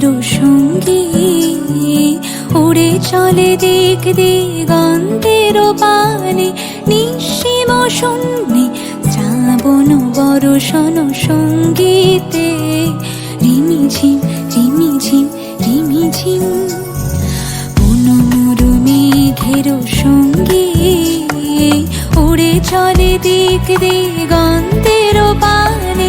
মেরু সঙ্গী। উড়ে চলে দিক দিগন্তের পানে নিঃসীম শূন্যে শ্রাবণ বরষণ সঙ্গীতে। রিমিঝিম রিমিঝিম রিমিঝিম পুনমরু মেঘের সঙ্গী। উড়ে চলে দিক দিগন্তের পানে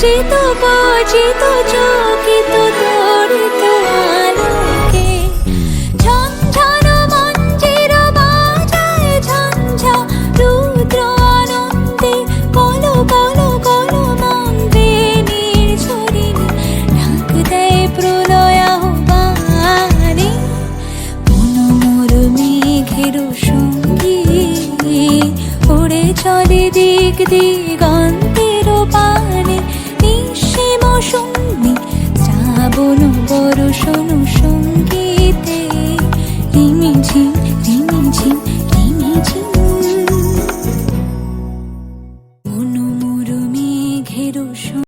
কচিত কচিত চকিত তড়িত আলোকে ঝঞ্ঝান মঞ্জির বাজায় ঝঞ্ঝা, রুদ্র আনন্দে কল কল কল মন্ত্রে নির্ঝরিণী ডাক দেয় প্রলয় আহ্বানে। মনোমর মেঘের সঙ্গী উড়ে চলে দিক দিগন্তের বরষণ সঙ্গী